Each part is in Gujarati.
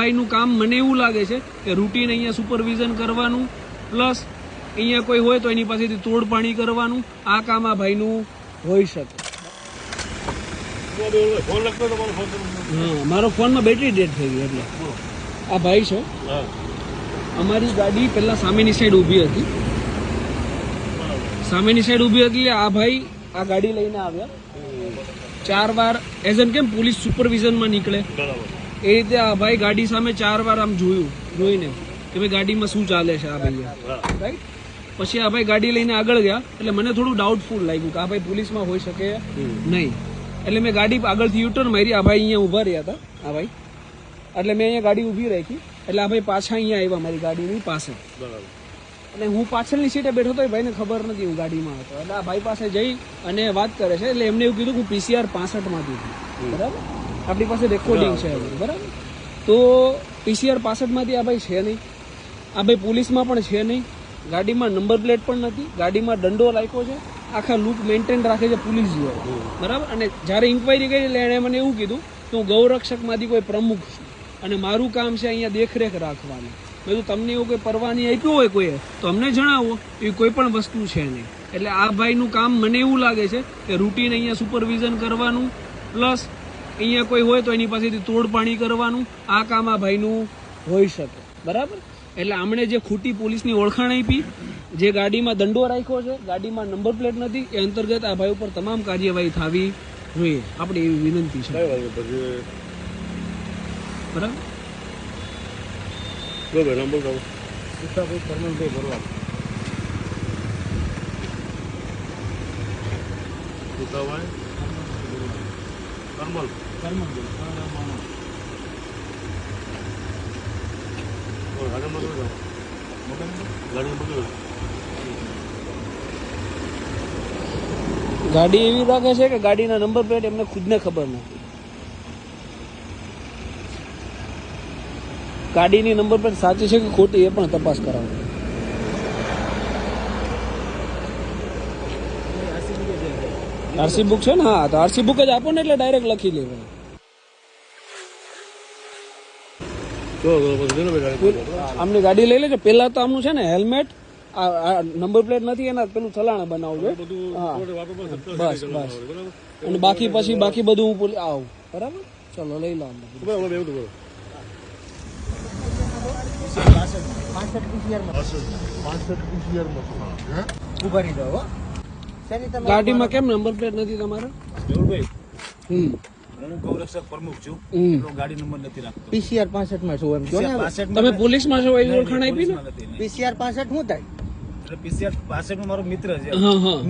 ભાઈનું કામ મને એવું લાગે છે કે રૂટીન અહીંયા સુપરવિઝન કરવાનું પ્લસ અહીંયા કોઈ હોય તો એની પાસેથી તોડ પાણી કરવાનું, આ કામ આ ભાઈનું હોઈ શકે. મારો ફોનમાં બેટરી ડેડ થઈ ગઈ એટલે. આ ભાઈ છે. અમારી ગાડી પહેલાં સામેની સાઈડ ઊભી હતી. સામેની સાઈડ ઊભી હતી આ ભાઈ આ ગાડી લઈને આવ્યા. ચાર વાર એઝ એન કેમ, પોલીસ સુપરવિઝનમાં નીકળે. બરાબર એ રીતે આ ભાઈ ગાડી સામે ચાર વાર આમ જોયું જોઈને કે ભાઈ ગાડીમાં શું ચાલે છે આ ભાઈ રાઈટ પછી આ ભાઈ ગાડી લઈને આગળ ગયા એટલે મને થોડું ડાઉટફુલ લાગ્યું કે આ ભાઈ પોલીસમાં હોઈ શકે નહીં. એટલે મેં ગાડી આગળથી યુટર્ન મારી આ ભાઈ અહીંયા ઊભા રહ્યા હતા આ ભાઈ. એટલે મેં અહીંયા ગાડી ઊભી રાખી એટલે આ ભાઈ પાછા અહીંયા આવ્યા મારી ગાડીની પાસે. બરાબર. અને હું પાછળની સીટે બેઠો તો એ ભાઈને ખબર નથી હું ગાડીમાં હતો. એટલે આ ભાઈ પાસે જઈ અને વાત કરે છે એટલે એમને એવું કીધું કે હું પીસીઆર પાસઠમાં દીધું બરાબર? આપણી પાસે રેકોર્ડિંગ છે બરાબર? તો પીસીઆર પાસઠમાંથી આ ભાઈ છે નહીં. આ ભાઈ પોલીસમાં પણ છે નહીં. ગાડીમાં નંબર પ્લેટ પણ નથી. ગાડીમાં દંડો રાખ્યો છે. આખા લુક મેન્ટેન રાખે છે પોલીસ જેવો. બરાબર? અને જ્યારે ઇન્ક્વાયરી કરી એટલે એણે મને એવું કીધું કે હું ગૌરક્ષકમાંથી કોઈ પ્રમુખ છું. અને મારું કામ છે અહીંયા દેખરેખ રાખવાની. મેં તમને એવું કોઈ પરવાની આપ્યું હોય કોઈએ? તો અમને જણાવો. એવી કોઈ પણ વસ્તુ છે નહીં. એટલે આ ભાઈનું કામ મને એવું લાગે છે કે રૂટીન અહીંયા સુપરવિઝન કરવાનું પ્લસ અહીંયા કોઈ હોય તો એની પાસેથી તોડપાણી કરવાનું આ કામ આ ભાઈનું હોઈ શકે. બરાબર? એટલે આમણે જે ખોટી પોલીસની ઓળખાણ આપી જે ગાડીમાં દંડો રાખ્યો છે ગાડીમાં નંબર પ્લેટ નથી એ અંતર્ગત આ ભાઈ ઉપર તમામ કાર્યવાહી થવી જોઈએ. આપણે એવી વિનંતી છે. બરાબર? નંબર ગાડી એવી લાગે છે કે ગાડીના નંબર પ્લેટ એમને ખુદને ખબર નથી. ગાડીની નંબર પ્લેટ સાચી છે કે ખોટી એ પણ તપાસ કરાવો આરસી બુક છે ને? હા તો આરસી બુક જ આપો ને એટલે ડાયરેક્ટ લખી લેવાય આમની ગાડી લઈ લેજો. પેલા તો આમનું છે ને હેલ્મેટ આ નંબર પ્લેટ નથી એના પેલું ચલાણ બનાવજો બસ બસ. અને બાકી પછી બાકી બધું હું આવું. બરાબર? ચલો લઈ લો પાસઠમાં પાસઠ. માં ઊભા રહી જાઓ ગાડીમાં કેમ નંબર પ્લેટ નથી તમારો? હમ. હું ગૌરક્ષક પ્રમુખ છું. એટલો ગાડી નંબર નથી રાખતો. PCR 65 માં છો એમ કહો ને હવે. 65 તમે પોલીસમાં છો એવી ઓળખાણ આપી પીસીઆર પાસઠ નથી, નહીં. PCR 65 શું થાય? એટલે પીસીઆર મારો મિત્ર છે.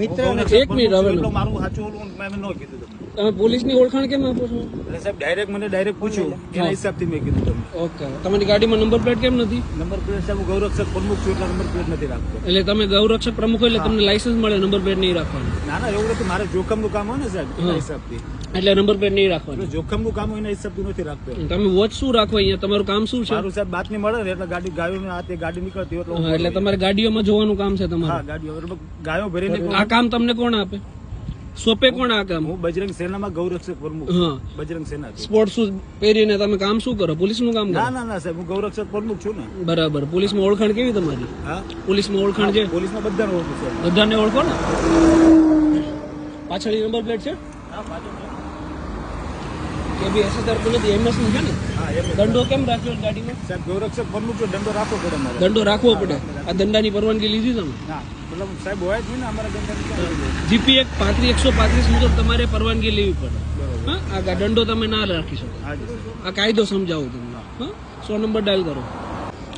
મિત્ર એક મિનિટ હવે મારું સાચું ઓલું મેં ન કીધું તમે પોલીસની ઓળખાણ કેમ આપો છો? એટલે સાહેબ ડાયરેક્ટ મને ડાયરેક્ટ પૂછ્યું. એના હિસાબથી મેં કીધું તમને. ઓકે. તમારી ગાડીમાં નંબર પ્લેટ કેમ નથી? નંબર પ્લેટ સાહેબ હું ગૌરક્ષક પ્રમુખ છું એટલે નંબર પ્લેટ નથી રાખતો. એટલે તમે ગૌરક્ષક પ્રમુખ હોય એટલે તમને લાયસન્સ મળે નંબર પ્લેટ નહીં રાખવાનું. ના ના એવું નથી. મારે જોખમનું કામ હોય ને સાહેબ એના હિસાબથી. એટલે નંબર પ્લેટ નહીં રાખવાની. જોખમ જોખમનું કામ હોય એના હિસાબથી નથી રાખતો તમે વોચ શું રાખો અહીંયા? તમારું કામ શું છે? મારું સાહેબ બાતમી મળે ને એટલે ગાડી ગાયો હાથે ગાડી નીકળતી હોય એટલે એટલે તમારે ગાડીઓમાં જોવાનું કામ છે હા ગાડીઓ. ગાયો ભરીને આ કામ તમને કોણ આપે? સોંપે કોણ આ કામ? હું બજરંગ સેનામાં ગૌરક્ષક પ્રમુખ. હા. બજરંગ સેના સ્પોર્ટ શૂઝ પહેરીને તમે કામ શું કરો? પોલીસનું કામ ના ના ના સાહેબ હું ગૌરક્ષક પ્રમુખ છું ને. બરાબર. પોલીસમાં ઓળખાણ કેવી તમારી? હા? પોલીસમાં ઓળખાણ છે? પોલીસમાં બધાને ઓળખું છે. બધાને ઓળખો ને? પાછળ નંબર પ્લેટ છે? કે બી એસએસઆર નથી એમએસનું છે ને? દંડો કેમ રાખ્યો ગાડીમાં? સાહેબ ગૌરક્ષક પ્રમુખ છું દંડો રાખવો પડે મારે દંડો રાખવો પડે. આ દંડાની પરવાનગી લીધી તમે? મતલબ સાહેબ હોય જ ને અમારા દંડા જીપી એક પાંત્રીસ એકસો પાંત્રીસ મુજબ તમારે પરવાનગી લેવી પડે. હા આ દંડો તમે ના રાખી શકો. આ કાયદો સમજાવું તમને હા સો નંબર ડાયલ કરો.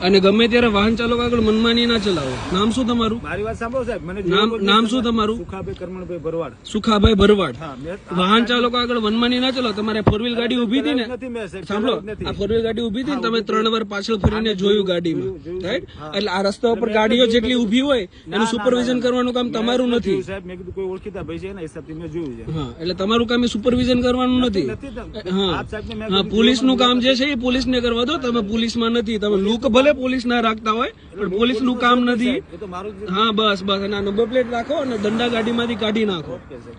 અને ગમે ત્યારે વાહન ચાલક આગળ મનમાની ના ચલાવો. નામ શું તમારું? મારી વાત સાંભળો સાહેબ. મને નામ શું તમારું? સુખાભાઈ કરમણભાઈ ભરવાડ. સુખાભાઈ ભરવાડ. વાહન ચાલકો આગળ મનમાની ના ચલાવો. તમારે ફોર વ્હીલ ગાડી ઊભી હતી ને? મેં સાંભળો. આ ફોર વ્હીલ ગાડી ઊભી હતી ને તમે ત્રણ વાર પાછળ ફરીને જોયું ગાડીમાં. રાઈટ એટલે આ રસ્તા ઉપર ગાડીઓ જેટલી ઊભી હોય એનું સુપરવિઝન કરવાનું કામ તમારું નથી. સાહેબ મેં કીધું કોઈ ઓળખીતા ભાઈ છે એના હિસાબથી મેં જોયું છે. હા એટલે તમારું કામ એ સુપરવિઝન કરવાનું નથી. હા. પોલીસનું હા પોલીસનું કામ જે છે એ પોલીસને કરવા દો. તમે પોલીસમાં નથી. તમે લુક ભલે પોલીસ ના રાખતા હોય પણ પોલીસનું કામ નથી. હા બસ બસ આ નંબર પ્લેટ રાખો અને દંડા ગાડીમાંથી કાઢી નાખો.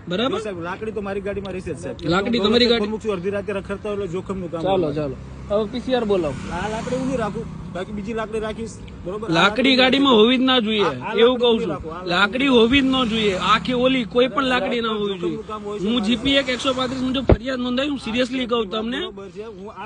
બરાબર? લાકડી તો મારી ગાડીમાં રહેશે લાકડી તમારી ગાડી અડધી રાતે રખડતા હોય જોખમનું કામ ચાલો ચાલો. હવે પીસીઆર બોલાવો. આ લાકડી હું નહીં રાખું. બાકી બીજી લાકડી રાખીશ. બરોબર? લાકડી ગાડીમાં હોવી જ ના જોઈએ. એવું કહું છું. લાકડી હોવી જ ન જોઈએ. આખી ઓલી કોઈ પણ લાકડી ના હોવી જોઈએ. હું જીપી એક એકસો પાંત્રીસ મુજબ ફરિયાદ નોંધાવી હું સિરિયસલી કહું તમને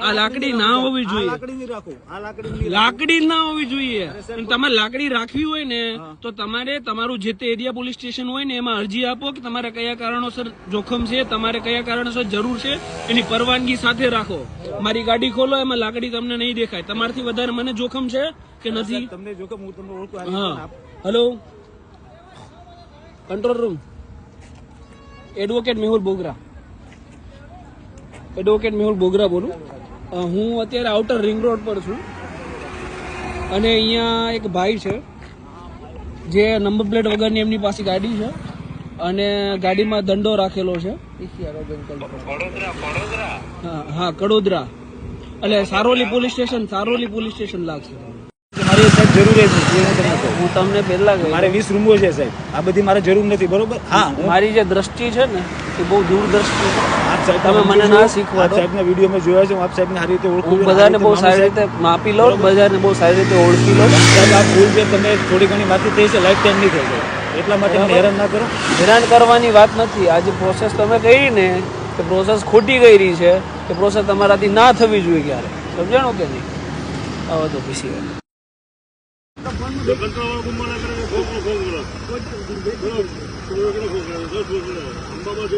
આ લાકડી ના હોવી જોઈએ. લાકડી નહીં રાખું. આ લાકડી નહીં લાકડી જ ના હોવી જોઈએ. તમારે લાકડી રાખવી હોય ને તો તમારે તમારું જે તે એરિયા પોલીસ સ્ટેશન હોય ને એમાં અરજી આપો કે તમારે કયા કારણોસર જોખમ છે તમારે કયા કારણોસર જરૂર છે એની પરવાનગી સાથે રાખો. મારી ગાડી ખોલો એમાં લાકડી તમને નહીં દેખાય. તમારથી વધારે મને જોખમ છે કે નથી? તમને જોખમ હું તમને ઓળખું હા. Hello hello control room advocate Mehul Bogra. Advocate Mehul Bogra બોલું. હું અત્યારે આઉટર રિંગ રોડ પર છું. અને અહીંયા એક ભાઈ છે જે નંબર પ્લેટ વગરની એમની પાસે ગાડી છે. અને ગાડીમાં દંડો રાખેલો છે. હા હા કડોદરા. એટલે Saroli police station Saroli police station લાગશે. મારી સાહેબ જરૂર છે હું તમને પહેલા મારે વીસ રૂમો છે સાહેબ. આ બધી મારે જરૂર નથી બરોબર? હા હું મારી જે દ્રષ્ટિ છે ને એ બહુ દૂરદ્રષ્ટિ છે. આપ સાહેબ તમે મને ના શીખવા સાહેબના વીડિયો મેં જોયા છે હું આપ સાહેબને સારી રીતે ઓળખું હું બધાને બહુ સારી રીતે માપી લો બધાને બહુ સારી રીતે ઓળખી લો સાહેબ આ ભૂલ છે તમે થોડી ઘણી માફી થઈ છે લાઈફ ટાઈમ નહીં થઈ જાય. એટલા માટે મને હેરાન ના કરો? હેરાન કરવાની વાત નથી. આ જે પ્રોસેસ તમે કહી ને કે પ્રોસેસ ખોટી ગઈ રહી છે કે પ્રોસેસ તમારાથી ના થવી જોઈએ ક્યારે? સમજાણો કે નહીં? આવો તો કરો અંબામાં